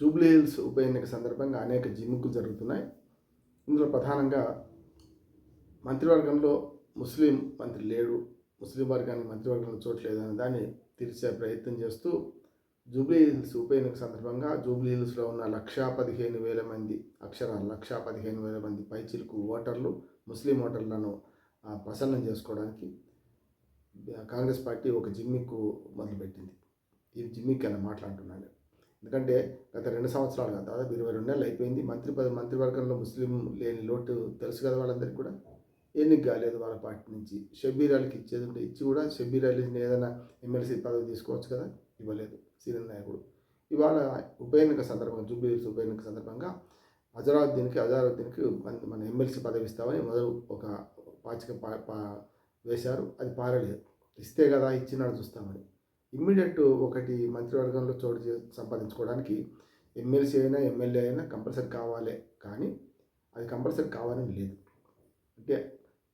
Jubilee hills ఉప ఎన్నిక సందర్భంగా అనేక జిమ్ముకులు జరుగుతున్నాయి. ఇందులో ప్రధానంగా మంత్రివర్గంలో ముస్లిం మంత్రి లేడు. ముస్లిం వర్గానికి మంత్రివర్గంలో చోటు లేదనే దాన్ని తీర్చే ప్రయత్నం చేస్తూ జూబ్లీ హిల్స్ ఉప ఎన్నిక సందర్భంగా జూబ్లీ హిల్స్లో ఉన్న లక్షా పదిహేను వేల మంది అక్షరాలు లక్షా పదిహేను వేల మంది పైచిలుకు ఓటర్లు ముస్లిం ఓటర్లను ప్రసన్నం చేసుకోవడానికి కాంగ్రెస్ పార్టీ ఒక జిమ్మిక్కు మొదలుపెట్టింది. ఈ జిమ్మిక్ అని మాట్లాడుతున్నాను ఎందుకంటే గత రెండు సంవత్సరాలుగా దాదాపు ఇరవై రెండు నెలలు అయిపోయింది. మంత్రి పద మంత్రివర్గంలో ముస్లిం లేని లోటు తెలుసు కదా వాళ్ళందరికీ కూడా. ఎన్నిక కాలేదు వాళ్ళ పార్టీ నుంచి. షబీర్ అలీకి ఇచ్చేది ఉంటే ఇచ్చి కూడా షబ్బీర్ అలీని ఏదైనా ఎమ్మెల్సీ పదవి తీసుకోవచ్చు కదా ఇవ్వలేదు సీనియర్ నాయకుడు. ఇవాళ ఉప ఎన్నిక సందర్భంగా జూబ్లీ ఉప ఎన్నిక సందర్భంగా అజరావుద్దీన్కి అజారుద్దీన్కి మన మన ఎమ్మెల్సీ పదవి ఇస్తామని మొదలు ఒక పాచిక పా పా వేశారు. అది పారలేదు. ఇస్తే కదా ఇచ్చినాడు చూస్తామని. ఇమ్మీడియట్ ఒకటి మంత్రివర్గంలో చోటు చే సంపాదించుకోవడానికి ఎమ్మెల్సీ అయినా ఎమ్మెల్యే అయినా కంపల్సరీ కావాలి. కానీ అది కంపల్సరీ కావాలని లేదు. అంటే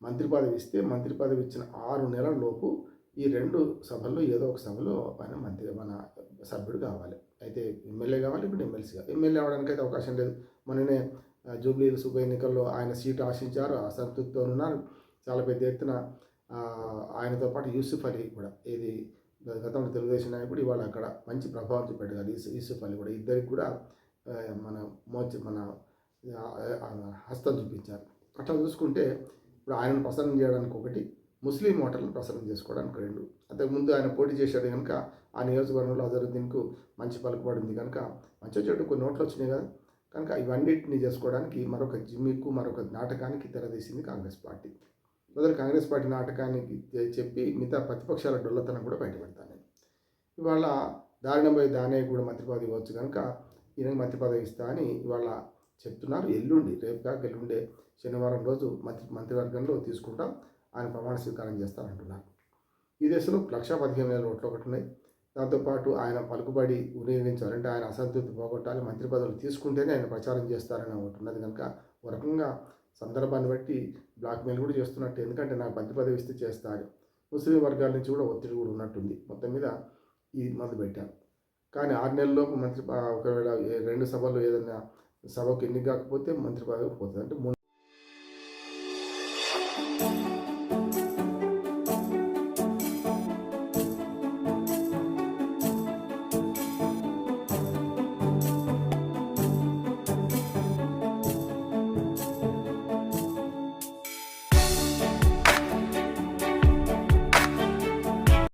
మంత్రి పదవి ఇస్తే మంత్రి పదవి ఇచ్చిన ఆరు నెలల లోపు ఈ రెండు సభల్లో ఏదో ఒక సభలో ఆయన మంత్రి మన సభ్యుడు కావాలి. అయితే ఎమ్మెల్యే కావాలి ఇప్పుడు ఎమ్మెల్సీ కావాలి. ఎమ్మెల్యే అవడానికి అయితే అవకాశం లేదు. మొన్ననే జూబ్లీ ఉప ఎన్నికల్లో ఆయన సీటు ఆశించారు. అసంతృప్తితో ఉన్నారు. చాలా పెద్ద ఎత్తున ఆయనతో పాటు యూసుఫ్ అలీ కూడా. ఇది గతంలో తెలుగుదేశం నాయకుడు ఇవాళ అక్కడ మంచి ప్రభావం చూపాడు కదా యూసుఫ్ అలీ కూడా ఇద్దరికి కూడా మన మోచి మన హస్తం చూపించారు. అట్లా చూసుకుంటే ఇప్పుడు ఆయనను ప్రసన్నం చేయడానికి ఒకటి ముస్లిం ఓటర్లను ప్రసన్నం చేసుకోవడానికి రెండు. అంతకుముందు ఆయన పోటీ చేశాడు కనుక ఆ నియోజకవర్గంలో అజరుద్దీన్కు మంచి పలుకుబడింది కనుక మంచి చెడు కొన్ని ఓట్లు వచ్చినాయి కదా. కనుక ఇవన్నిటిని చేసుకోవడానికి మరొక జిమ్మిక్కు మరొక నాటకానికి తెరదీసింది కాంగ్రెస్ పార్టీ. మొదలు కాంగ్రెస్ పార్టీ నాటకానికి చెప్పి మిగతా ప్రతిపక్షాల డొల్లతనం కూడా బయటపెడతాను నేను. ఇవాళ దారుణంపై దానయ్య కూడా మంత్రి పదవి ఇవ్వచ్చు కనుక ఈయనకి మంత్రి పదవి ఇస్తా అని ఇవాళ చెప్తున్నారు. ఎల్లుండి రేపు కాక ఎల్లుండే శనివారం రోజు మంత్రి మంత్రివర్గంలో తీసుకుంటాం. ఆయన ప్రమాణ స్వీకారం చేస్తారంటున్నారు ఈ దేశంలో లక్ష పదిహేను వేల ఓట్లు ఒకటి ఉన్నాయి. దాంతోపాటు ఆయన పలుకుబడి వినియోగించాలంటే ఆయన అసంతృప్తి పోగొట్టాలి. మంత్రి పదవులు తీసుకుంటేనే ఆయన ప్రచారం చేస్తారని ఒకటి ఉన్నది కనుక ఒక రకంగా సందర్భాన్ని బట్టి బ్లాక్మెయిల్ కూడా చేస్తున్నట్టు. ఎందుకంటే నాకు మంత్రి పదవి ఇస్తే చేస్తా అని ముస్లిం వర్గాల నుంచి కూడా ఒత్తిడి కూడా ఉన్నట్టుంది. మొత్తం మీద ఈ మొదలు పెట్టారు కానీ ఆరు నెలల్లోపు మంత్రి ఒకవేళ రెండు సభల్లో ఏదైనా సభకు ఎన్ని కాకపోతే మంత్రి పదవి పోతుంది. అంటే